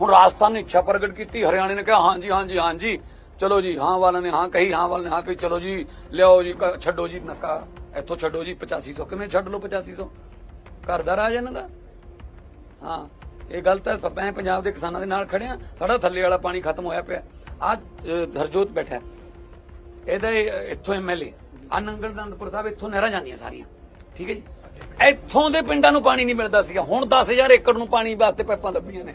ਹੁਣ ਰਾਜਸਥਾਨ ਨੇ ਇੱਛਾ ਪ੍ਰਗਟ ਕੀਤੀ, ਹਰਿਆਣੇ ਨੇ ਕਿਹਾ ਹਾਂਜੀ ਹਾਂਜੀ ਹਾਂਜੀ ਚਲੋ ਜੀ, ਹਾਂ ਵਾਲਿਆਂ ਨੇ ਹਾਂ ਕਹੀ, ਹਾਂ ਵਾਲਿਆਂ ਨੇ ਹਾਂ ਕਹੀ, ਚਲੋ ਜੀ, ਲਿਆਓ ਜੀ ਛੱਡੋ ਜੀ ਨੱਕਾ। ਇੱਥੋਂ ਛੱਡੋ ਜੀ 8500 ਕਿਵੇਂ ਛੱਡ ਲਓ 8500 ਘਰ ਦਾ ਰਾਜ ਇਹਨਾਂ ਦਾ? ਹਾਂ, ਇਹ ਗੱਲ ਤਾਂ ਮੈਂ ਪੰਜਾਬ ਦੇ ਕਿਸਾਨਾਂ ਦੇ ਨਾਲ ਖੜਿਆ ਸਾਡਾ ਥੱਲੇ ਵਾਲਾ ਪਾਣੀ ਖਤਮ ਹੋਇਆ ਪਿਆ। ਆ ਹਰਜੋਤ ਬੈਠਾ ਹੈ। ਇਹਦਾ ਇਹ- ਇੱਥੋਂ ਐਮਐਲਏ ਆ ਨੰਗਲ ਦੰਦਪੁਰ ਸਾਹਿਬ, ਇੱਥੋਂ ਨਹਿਰਾਂ ਜਾਂਦੀਆਂ ਸਾਰੀਆਂ। ਠੀਕ ਹੈ ਜੀ? ਇੱਥੋਂ ਦੇ ਪਿੰਡਾਂ ਨੂੰ ਪਾਣੀ ਨਹੀਂ ਮਿਲਦਾ ਸੀਗਾ। ਹੁਣ 10000 ਏਕੜ ਨੂੰ ਪਾਣੀ ਵਾਸਤੇ ਪਾਈਪਾਂ ਲੱਭੀਆਂ ਨੇ।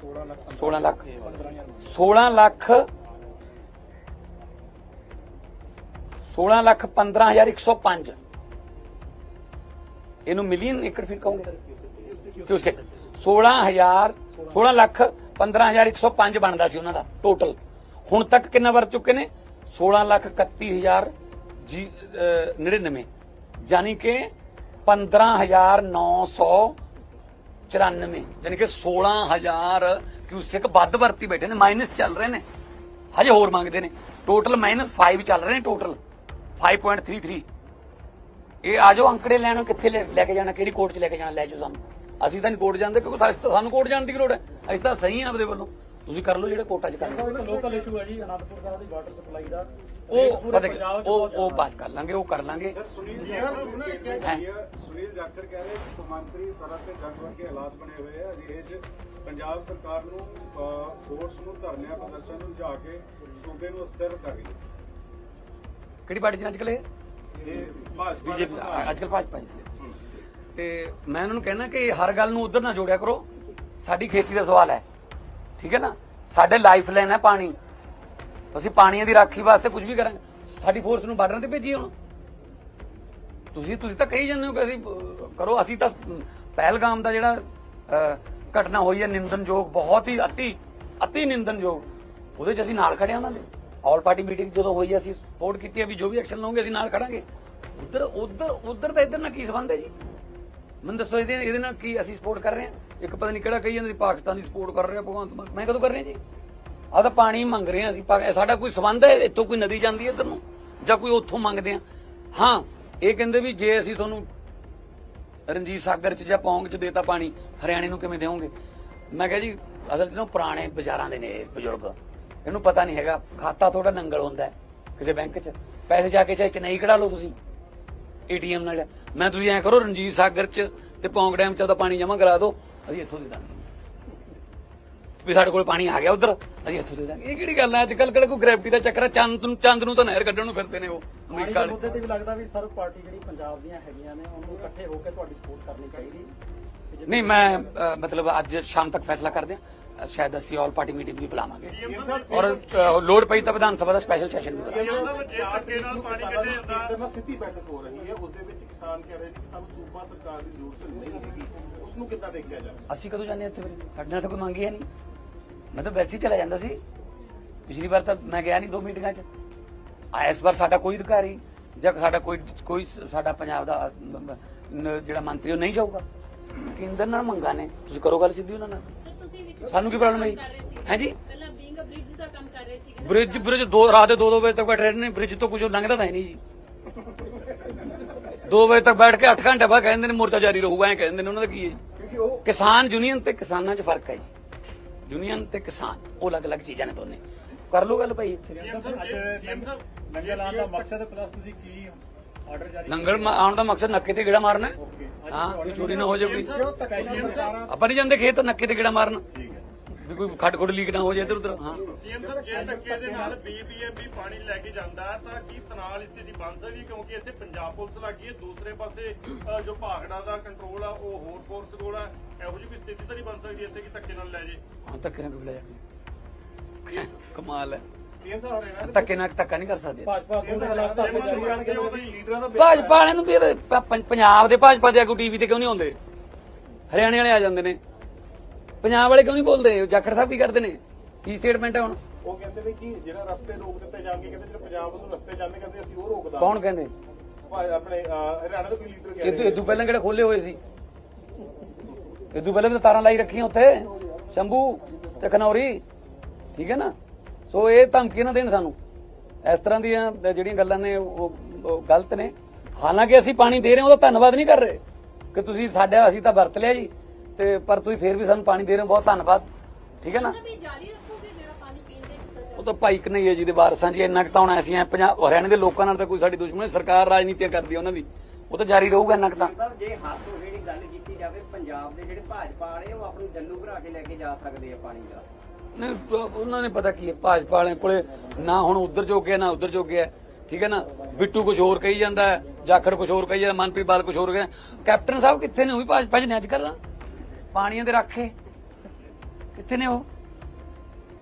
16 ਲੱਖ 16 ਲੱਖ। 16 ਲੱਖ 15105 ਇਹਨੂੰ ਮਿਲੀਅਨ ਏਕੜ ਫਿਰ ਕਹੋਗੇ? ਕਿਊਸੈਕ 16000 16 ਲੱਖ 15105 ਬਣਦਾ ਸੀ ਉਹਨਾਂ ਦਾ ਟੋਟਲ ਹੁਣ ਤੱਕ ਕਿੰਨਾ ਵਰ ਚੁੱਕੇ ਨੇ? 16 ਲੱਖ 31000 ਜੀ ਅਹ, 99 ਯਾਨੀ ਕਿ 15994 ਯਾਨੀ ਕਿ 16000 ਕਿਊਸੈਕ ਵੱਧ ਵਰਤੀ ਬੈਠੇ ਨੇ ਮਾਈਨਸ ਚੱਲ ਰਹੇ ਨੇ। ਹਜੇ ਹੋਰ ਮੰਗਦੇ ਨੇ। ਟੋਟਲ ਮਾਈਨਸ 5 ਚੱਲ ਰਹੇ ਨੇ ਟੋਟਲ 5.33 ਇਹ ਆ ਜਾਓ ਅੰਕੜੇ ਲੈਣ, ਕਿੱਥੇ ਲੈ ਕੇ ਜਾਣਾ, ਕਿਹੜੀ ਕੋਰਟ 'ਚ ਲੈ ਕੇ ਜਾਣਾ, ਲੈ ਜਾਓ ਸਾਨੂੰ। ਅਸੀਂ ਤਾਂ ਨਹੀਂ ਕੋਰਟ ਜਾਂਦੇ, ਕਿਉਂਕਿ ਸਾਨੂੰ ਕੋਰਟ ਜਾਣ ਦੀ ਲੋੜ ਹੈ? ਅਸੀਂ ਤਾਂ ਸਹੀ ਹਾਂ ਆਪਦੇ ਵੱਲੋਂ। ਤੁਸੀਂ ਕਰ ਲਓ ਜਿਹੜੇ ਕੋਰਟਾਂ 'ਚ ਕਰਨਾ ਲੋਕਲ ਇਸ਼ੂ ਹੈ ਜੀ, ਅਨੰਦਪੁਰ ਸਾਹਿਬ ਦੀ ਵਾਟਰ ਸਪਲਾਈ ਦਾ। ਉਹ ਉਹ ਉਹ ਬਾਤ ਕਰ ਲਾਂਗੇ ਉਹ ਕਰ ਲਾਂਗੇ। ਸੁਨੀਲ ਸੁਨੀਲ ਜਾਖੜ ਕਹਿ ਰਹੇ ਕਿ ਕੌਮਾਂਤਰੀ ਸਰਹੱਦ ਤੇ ਜੰਗ ਵਰਗੇ ਹਾਲਾਤ ਬਣੇ ਹੋਏ ਆ। ਅਜਿਹੇ 'ਚ ਪੰਜਾਬ ਸਰਕਾਰ ਨੂੰ ਫੋਰਸ ਨੂੰ ਧਰਨਿਆਂ ਪ੍ਰਦਰਸ਼ਨ ਨੂੰ ਲਿਜਾ ਕੇ ਸੂਬੇ ਨੂੰ ਅਸਥਿਰ ਕਰ। ਰਹੀ ਹੈ ਕਿਹੜੀ ਪਾਰਟੀ ਚ ਅੱਜ ਕੱਲ੍ਹ ਇਹ ਬੀਜੇਪੀ ਦੇ ਅੱਜ ਕੱਲ ਭਾਜਪਾ ਜੀ ਤੇ ਮੈਂ ਉਹਨਾਂ ਨੂੰ ਕਹਿਣਾ ਕਿ ਹਰ ਗੱਲ ਨੂੰ ਉਧਰ ਨਾ ਜੋੜਿਆ ਕਰੋ। ਸਾਡੀ ਖੇਤੀ ਦਾ ਸਵਾਲ ਹੈ। ਠੀਕ ਹੈ ਨਾ? ਸਾਡੇ ਲਾਈਫ ਲਾਈਨ ਹੈ ਪਾਣੀ। ਅਸੀਂ ਪਾਣੀਆਂ ਦੀ ਰਾਖੀ ਵਾਸਤੇ ਕੁਝ ਵੀ ਕਰਾਂਗੇ। ਸਾਡੀ ਫੋਰਸ ਨੂੰ ਬਾਰਡਰਾਂ ਤੇ ਭੇਜੀ ਹੁਣ। ਤੁਸੀਂ ਤੁਸੀਂ ਤਾਂ ਕਹੀ ਜਾਂਦੇ ਹੋ ਕਿ ਅਸੀਂ ਕਰੋ। ਅਸੀਂ ਤਾਂ ਪਹਿਲਗਾਮ ਦਾ ਜਿਹੜਾ ਘਟਨਾ ਹੋਈ ਹੈ ਨਿੰਦਨਯੋਗ ਬਹੁਤ ਹੀ ਅਤੀ ਅਤੀ ਨਿੰਦਨਯੋਗ ਉਹਦੇ 'ਚ ਅਸੀਂ ਨਾਲ ਖੜੇ ਹਾਂ ਉਹਨਾਂ ਦੇ। ਆਲ ਪਾਰਟੀ ਮੀਟਿੰਗ ਜਦੋਂ ਹੋਈ ਹੈ, ਅਸੀਂ ਸਪੋਰਟ ਕੀਤੀ ਹੈ ਵੀ ਜੋ ਵੀ ਐਕਸ਼ਨ ਲਓਗੇ ਅਸੀਂ ਨਾਲ ਖੜਾਂਗੇ। ਉਧਰ ਉਧਰ ਉਧਰ ਤਾਂ ਇਧਰ ਨਾਲ ਕੀ ਸੰਬੰਧ ਹੈ ਜੀ? ਮੈਨੂੰ ਦੱਸੋ ਇਹਦੇ ਇਹਦੇ ਨਾਲ ਕੀ ਅਸੀਂ ਸਪੋਰਟ ਕਰ ਰਹੇ ਹਾਂ? ਇੱਕ ਪਤਾ ਨਹੀਂ ਕਿਹੜਾ ਕਹੀ ਜਾਂਦਾ ਪਾਕਿਸਤਾਨ ਦੀ ਸਪੋਰਟ ਕਰ ਰਹੇ ਰਿਹਾ ਭਗਵੰਤ ਮਾਨ। ਮੈਂ ਕਦੋਂ ਕਰ ਰਿਹਾ ਜੀ? ਆਹ ਤਾਂ ਪਾਣੀ ਮੰਗ ਰਹੇ ਹਾਂ ਅਸੀਂ ਸਾਡਾ ਕੋਈ ਸੰਬੰਧ ਹੈ? ਇੱਥੋਂ ਕੋਈ ਨਦੀ ਜਾਂਦੀ ਹੈ ਇੱਧਰ ਨੂੰ? ਜਾਂ ਕੋਈ ਉੱਥੋਂ ਮੰਗਦੇ ਆ ਹਾਂ, ਇਹ ਕਹਿੰਦੇ ਵੀ ਜੇ ਅਸੀਂ ਤੁਹਾਨੂੰ ਰਣਜੀਤ ਸਾਗਰ ਚ ਜਾਂ ਪੌਂਗ ਚ ਦੇਤਾ ਪਾਣੀ, ਹਰਿਆਣੇ ਨੂੰ ਕਿਵੇਂ ਦੇਵੋਗੇ ਮੈਂ ਕਿਹਾ ਜੀ, ਅਸਲ ਚ ਨਾ ਪੁਰਾਣੇ ਬਾਜ਼ਾਰਾਂ ਦੇ ਨੇ ਇਹ ਬਜ਼ੁਰਗ। ਇਹਨੂੰ ਪਤਾ ਨਹੀਂ ਹੈਗਾ। ਖਾਤਾ ਥੋੜਾ ਨੰਗਲ ਹੁੰਦਾ ਹੈ ਕਿਸੇ ਬੈਂਕ ਚ। ਪੈਸੇ ਜਾ ਕੇ ਚਾਹੇ ਚੇਨਈ ਕਢਾ ਲਓ ਤੁਸੀਂ, ਏਟੀਐਮ ਨਾਲ। ਮੈਂ ਤੁਸੀਂ ਐ ਕਰੋ, ਰਣਜੀਤ ਸਾਗਰ ਚ ਤੇ ਪੌਂਗ ਡੈਮ ਚ ਦਾ ਪਾਣੀ ਜਮ੍ਹਾਂ ਕਰਾ ਦਿਓ। ਅਸੀਂ ਇੱਥੋਂ ਦੇ ਦਾਂਗੇ। ਵੀ ਸਾਡੇ ਕੋਲ ਪਾਣੀ ਆ ਗਿਆ ਉਧਰ। ਅਸੀਂ ਇੱਥੋਂ ਦੇ ਦਾਂਗੇ। ਇਹ ਕਿਹੜੀ ਗੱਲ ਹੈ? ਅੱਜ ਕੱਲ ਕਿਹੜਾ ਕੋਈ ਗ੍ਰੈਵਿਟੀ ਦਾ ਚੱਕਰ ਹੈ? ਚੰਦ ਨੂੰ ਚੰਦ ਨੂੰ ਤਾਂ ਨਹਿਰ ਕੱਢਣ ਨੂੰ ਫਿਰਦੇ ਨੇ ਉਹ। ਅਮਰੀਕਾ ਦੇ ਵਾਲੇ। ਮੁੱਦੇ ਤੇ ਵੀ ਲੱਗਦਾ ਵੀ ਸਰਵ ਪਾਰਟੀ ਜਿਹੜੀ ਪੰਜਾਬ ਦੀਆਂ ਹੈਗੀਆਂ ਨੇ ਉਹਨੂੰ ਇਕੱਠੇ ਹੋ ਕੇ ਤੁਹਾਡੀ ਸਪੋਰਟ ਕਰਨੀ ਚਾਹੀਦੀ। ਨਹੀਂ ਮੈਂ ਅ, ਮਤਲਬ ਅੱਜ ਸ਼ਾਮ ਤੱਕ ਫੈਸਲਾ ਕਰਦੇ ਹਾਂ। ਅ, ਸ਼ਾਇਦ ਅਸੀਂ ਆਲ ਪਾਰਟੀ ਮੀਟਿੰਗ ਵੀ ਬੁਲਾਵਾਂਗੇ। ਔਰ ਅ, ਲੋੜ ਪਈ ਤਾਂ ਵਿਧਾਨ ਸਭਾ ਦਾ ਸਪੈਸ਼ਲ ਸੈਸ਼ਨ ਵੀ ਬੁਲਾਵਾਂਗੇ। ਕਿਸਾਨਾਂ ਸਿੱਧੀ ਬੈਠਕ ਹੋ ਰਹੀ ਹੈ। ਉਸ ਦੇ ਵਿੱਚ ਕਿਸਾਨ ਕਹਿ ਰਹੇ ਨੇ ਕਿ ਸਾਨੂੰ ਸੂਬਾ ਸਰਕਾਰ ਦੀ ਜ਼ਰੂਰਤ ਨਹੀਂ ਹੈਗੀ। ਉਸ ਨੂੰ ਕਿੱਦਾਂ ਦੇਖਿਆ ਜਾਵੇ? ਅਸੀਂ ਕਦੋਂ ਜਾਂਦੇ ਹਾਂ ਇੱਥੇ ਫਿਰ? ਸਾਡੇ ਨਾਲ ਤਾਂ ਕੋਈ ਮੰਗੀ ਹੈ ਨਹੀਂ। ਮੈਂ ਤਾਂ ਵੈਸੇ ਹੀ ਚਲਾ ਜਾਂਦਾ ਸੀ। ਪਿਛਲੀ ਵਾਰ ਤਾਂ ਮੈਂ ਗਿਆ ਨਹੀਂ ਦੋ ਮੀਟਿੰਗਾਂ 'ਚ। ਆ ਇਸ ਵਾਰ ਸਾਡਾ ਕੋਈ ਅਧਿਕਾਰੀ ਜਾਂ ਸਾਡਾ ਕੋਈ ਕੋਈ ਸਾਡਾ ਪੰਜਾਬ ਦਾ ਜਿਹੜਾ ਮੰਤਰੀ ਉਹ ਨਹੀਂ ਜਾਊਗਾ। ਕੇਂਦਰ ਨਾਲ ਮੰਗਾ ਨੇ। ਤੁਸੀਂ ਕਰੋ ਗੱਲ ਸਿੱਧੀ ਉਹਨਾਂ ਨਾਲ। ਸਾਨੂੰ ਕੀ problem ਹੈ ਜੀ? ਕਰ ਰਹੇ ਸੀਗੇ। ਹੈਂ ਜੀ? ਪਹਿਲਾਂ ਬੀਇੰਗ ਅ ਬ੍ਰਿਜ ਦਾ ਕੰਮ ਕਰ ਰਹੇ ਸੀਗੇ ਬ੍ਰਿਜ ਬ੍ਰਿਜ ਦੋ ਰਾਤ ਦੇ 2-2 ਵਜੇ ਤੱਕ ਬੈਠੇ ਰਹੇ ਨੇ। ਬ੍ਰਿਜ ਤੋਂ ਕੁਝ ਲੰਘਦਾ ਤਾਂ ਹੈ ਨਹੀਂ ਜੀ। 2 ਵਜੇ ਤੱਕ ਬੈਠ ਕੇ 8 ਘੰਟੇ ਬਾਅਦ ਕਹਿੰਦੇ ਨੇ ਮੋਰਚਾ ਜਾਰੀ ਰਹੂਗਾ। ਐ ਕਹਿੰਦੇ ਨੇ ਉਹਨਾਂ ਦਾ ਕੀ ਹੈ ਜੀ? ਕਿਸਾਨ ਯੂਨੀਅਨ ਤੇ ਕਿਸਾਨਾਂ 'ਚ ਫ਼ਰਕ ਹੈ ਜੀ। ਯੂਨੀਅਨ ਤੇ ਕਿਸਾਨ ਉਹ ਅਲੱਗ-ਅਲੱਗ ਚੀਜ਼ਾਂ ਨੇ ਦੋਨੇ। ਕਰ ਲਓ ਗੱਲ ਭਾਈ ਇੱਥੇ। ਨੰਗਲ ਆਉਣ ਦਾ ਮਕਸਦ ਪਲੱਸ ਤੁਸੀਂ ਕੀ ਆਰਡਰ ਜਾਰੀ ਨੰਗਲ ਮਾ- ਆਉਣ ਦਾ ਮਕਸਦ ਨੱਕੇ ਤੇ ਗੇੜਾ ਮਾਰਨਾ। ਹੈ। ਹਾਂ ਕੋਈ ਚੋਰੀ ਨਾ ਹੋ ਜਾਵੇ। ਆਪਾਂ ਨਹੀਂ ਜਾਂਦੇ ਖੇਤ ਨੱਕੇ ਤੇ ਗੇੜਾ ਮਾਰਨ। ਵੀ ਕੋਈ ਖੱਡ ਖੁੱਡ ਲੀਕ ਨਾ ਹੋ ਜਾਏ ਇੱਧਰ ਉੱਧਰ। ਹਾਂ। ਸੀਐਮ ਸਾਹਿਬ ਜੇ ਧੱਕੇ ਦੇ ਨਾਲ ਬੀਬੀਐਮਬੀ ਪਾਣੀ ਲੈ ਕੇ ਜਾਂਦਾ ਹੈ ਤਾਂ ਕੀ ਤਨਾਲ ਸਥਿਤੀ ਬਣ ਸਕਦੀ ਹੈ? ਕਿਉਂਕਿ ਇੱਥੇ ਪੰਜਾਬ ਪੁਲਿਸ ਲੱਗੀ ਹੈ ਦੂਸਰੇ ਪਾਸੇ ਅ, ਜੋ ਭਾਗੜਾ ਦਾ ਕੰਟਰੋਲ ਆ ਉਹ ਹੋਰ ਫੋਰਸ ਕੋਲ ਆ। ਇਹੋ ਜਿਹੀ ਕੋਈ ਸਥਿਤੀ ਤਾਂ ਨਹੀਂ ਬਣ ਸਕਦੀ ਇੱਥੇ ਕਿ ਧੱਕੇ ਨਾਲ ਲੈ ਜੇ। ਹਾਂ ਧੱਕੇ ਨਾਲ ਕਿਉਂ ਲੈ ਜਾਣਾ ਕਮਾਲ ਹੈ। ਸੀਐਮ ਸਾਹਿਬ ਧੱਕੇ ਨਾਲ ਧੱਕਾ ਨਹੀਂ ਕਰ ਸਕਦੇ। ਭਾਜਪਾ ਦੇ ਖਿਲਾਫ ਤਾਂ ਆਪਾਂ ਜਾਰੀ ਕਰਨਗੇ ਉਹਦੇ ਲੀਡਰਾਂ ਦਾ ਬਿਆਨ ਭਾਜਪਾ ਵਾਲਿਆਂ ਨੂੰ ਵੀ ਇਹਦੇ ਪ- ਪ- ਪੰਜਾਬ ਦੇ ਭਾਜਪਾ ਦੇ ਆਗੂ ਟੀਵੀ ਤੇ ਕਿਉਂ ਨਹੀਂ ਆਉਂਦੇ? ਹਰਿਆਣੇ ਵਾਲੇ ਆ ਜਾਂਦੇ ਨੇ। ਪੰਜਾਬ ਵਾਲੇ ਕਿਉਂ ਨਹੀਂ ਬੋਲਦੇ? ਜਾਖੜ ਸਾਹਿਬ ਕੀ ਕਰਦੇ ਨੇ? ਕੀ ਸਟੇਟਮੈਂਟ ਹੈ ਹੁਣ? ਉਹ ਕਹਿੰਦੇ ਨੇ ਕਿ ਜਿਹੜਾ ਰਸਤੇ ਰੋਕ ਦਿੱਤੇ ਜਾਣਗੇ ਕਹਿੰਦੇ ਜਿਹੜੇ ਪੰਜਾਬ ਵੱਲੋਂ ਰਸਤੇ ਜਾਂਦੇ ਕਹਿੰਦੇ ਅਸੀਂ ਉਹ ਰੋਕਦਾ ਕੌਣ ਕਹਿੰਦੇ? ਆਪਣੇ ਹਰਿਆਣਾ ਦਾ ਕੋਈ ਲੀਡਰ ਕਹਿ ਇਦੋਂ ਇਦੋਂ ਪਹਿਲਾਂ ਕਿਹੜੇ ਖੋਲੇ ਹੋਏ ਸੀ? ਇਦੋਂ ਪਹਿਲਾਂ ਵੀ ਤਾਰਾਂ ਲਾਈ ਰੱਖੀਆਂ ਉੱਥੇ। ਸ਼ੰਭੂ ਤੇ ਖਨੌਰੀ। ਠੀਕ ਹੈ ਨਾ? ਸੋ ਇਹ ਧਮਕੀ ਨਾ ਦੇਣ ਸਾਨੂੰ। ਇਸ ਤਰ੍ਹਾਂ ਦੀਆਂ ਜਿਹੜੀਆਂ ਗੱਲਾਂ ਨੇ ਉਹ ਉਹ ਗਲਤ ਨੇ। ਹਾਲਾਂਕਿ ਅਸੀਂ ਪਾਣੀ ਦੇ ਰਹੇ ਹਾਂ ਉਹਦਾ ਧੰਨਵਾਦ ਨਹੀਂ ਕਰ ਰਹੇ। ਕਿ ਤੁਸੀਂ ਸਾਡਾ ਅਸੀਂ ਤਾਂ ਵਰਤ ਲਿਆ ਜੀ। ਤੇ ਪਰ ਤੁਸੀਂ ਫੇਰ ਵੀ ਸਾਨੂੰ ਪਾਣੀ ਦੇ ਰਹੇ ਹੋ ਬਹੁਤ ਧੰਨਵਾਦ। ਠੀਕ ਹੈ ਨਾ? ਵੀ ਜਾਰੀ ਰੱਖੋਗੇ ਜਿਹੜਾ ਪਾਣੀ ਪੀਂਦੇ ਉਹ ਤਾਂ ਭਾਈ ਕਨਈਆ ਜੀ ਦੇ ਵਾਰਸਾਂ ਜੀ ਇੰਨਾ ਕੁ ਤਾਂ ਹੁਣ ਅਸੀਂ ਐ ਪੰਜਾਬ ਹਰਿਆਣੇ ਦੇ ਲੋਕਾਂ ਨਾਲ ਤਾਂ ਕੋਈ ਸਾਡੀ ਦੁਸ਼ਮਣੀ ਸਰਕਾਰ ਰਾਜਨੀਤੀਆਂ ਕਰਦੀ ਹੈ ਉਹਨਾਂ ਦੀ। ਉਹ ਤਾਂ ਜਾਰੀ ਰਹੂਗਾ ਇੰਨਾ ਕੁ ਤਾਂ। ਸਾਹਿਬ ਜੇ ਹਾਸੋ ਜਿਹੜੀ ਗੱਲ ਕੀਤੀ ਜਾਵੇ ਪੰਜਾਬ ਦੇ ਜਿਹੜੇ ਭਾਜਪਾ ਵਾਲੇ ਉਹ ਆਪਣੀ ਜੱਲੂ ਭਰਾ ਕੇ ਲੈ ਕੇ ਜਾ ਸਕਦੇ ਆ ਪਾਣੀ ਦਾ। ਨਹੀਂ ਉਹ- ਉਹਨਾਂ ਨੇ ਪਤਾ ਕੀ ਹੈ ਭਾਜਪਾ ਵਾਲਿਆਂ ਕੋਲੇ ਨਾ ਹੁਣ ਉਧਰ ਜੋਗੇ ਨਾ ਉਧਰ ਜੋਗੇ ਹੈ ਠੀਕ ਹੈ ਨਾ? ਬਿੱਟੂ ਕੁਝ ਹੋਰ ਕਹੀ ਜਾਂਦਾ ਹੈ ਜਾਖੜ ਕੁਝ ਹੋਰ ਕਹੀ ਜਾਂਦਾ ਮਨਪ੍ਰੀਤ ਬਾਲ ਕੁਝ ਹੋਰ ਕਹਿੰਦਾ ਕੈਪਟਨ ਸਾਹਿਬ ਕਿੱਥੇ ਨੇ? ਉਹ ਵੀ ਭਾਜਪਾ ਚ ਨੇ ਅੱਜ ਕੱਲ ਪਾਣੀਆਂ ਦੇ ਰਾਖੇ। ਕਿੱਥੇ ਨੇ ਉਹ?